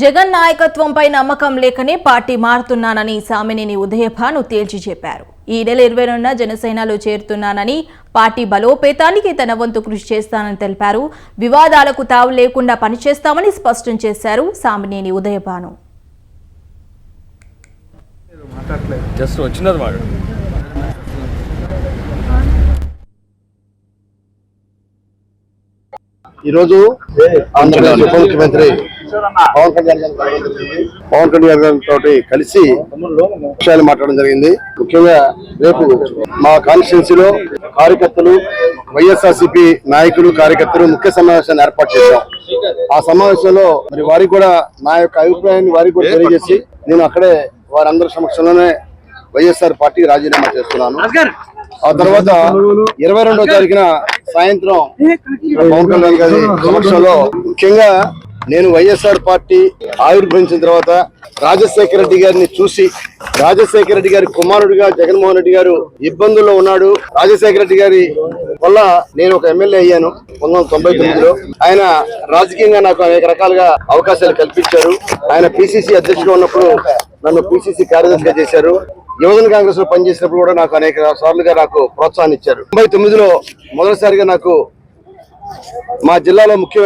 జగన్ నాయకత్వంపై నమ్మకం లేకనే పార్టీ మారుతున్నానని సామినేని ఉదయభాను తేల్చి చెప్పారు. ఈ నెల ఇరవై రెండున జనసేనలో చేరుతున్నానని పార్టీ బలోపేతానికి తన వంతు కృషి చేస్తానని తెలిపారు. వివాదాలకు తావు లేకుండా పనిచేస్తామని స్పష్టం చేశారు సామినేని ఉదయభాను. జస్ట్ వచ్చినది మాట ఈరోజు ఆంధ్రప్రదేశ్ ఉప ముఖ్యమంత్రి పవన్ కళ్యాణ్ పవన్ కళ్యాణ్ గారితో కలిసి విషయాలు మాట్లాడడం జరిగింది. ముఖ్యంగా రేపు మా కాన్స్టిట్యున్సీలో కార్యకర్తలు వైఎస్ఆర్సీపీ నాయకులు కార్యకర్తలు ముఖ్య సమావేశాన్ని ఏర్పాటు చేశాం. ఆ సమావేశంలో మరి వారికి కూడా నా యొక్క అభిప్రాయాన్ని వారికి కూడా తెలియజేసి నేను అక్కడే వారందరి సమక్షంలోనే వైఎస్ఆర్ పార్టీకి రాజీనామా చేస్తున్నాను. ఆ తర్వాత ఇరవై రెండో తారీఖున సాయంత్రం పవన్ కళ్యాణ్ గారి సమక్షంలో ముఖ్యంగా నేను వైఎస్ఆర్ పార్టీ ఆవిర్భవించిన తర్వాత రాజశేఖర రెడ్డి గారిని చూసి రాజశేఖర రెడ్డి గారి కుమారుడిగా జగన్మోహన్ రెడ్డి గారు ఇబ్బందుల్లో ఉన్నాడు. రాజశేఖర రెడ్డి గారి వల్ల నేను ఒక ఎమ్మెల్యే అయ్యాను పంతొమ్మిది వందల తొంభై తొమ్మిదిలో. ఆయన రాజకీయంగా నాకు అనేక రకాలుగా అవకాశాలు కల్పించారు. ఆయన పిసిసి అధ్యక్షుడు ఉన్నప్పుడు నన్ను పిసిసి కార్యదర్శిగా చేశారు. యువజన కాంగ్రెస్లో పనిచేసినప్పుడు కూడా నాకు అనేక సార్లుగా నాకు ప్రోత్సాహాన్ని ఇచ్చారు. తొంభై తొమ్మిదిలో మొదటిసారిగా నాకు మా జిల్లాలో ముఖ్య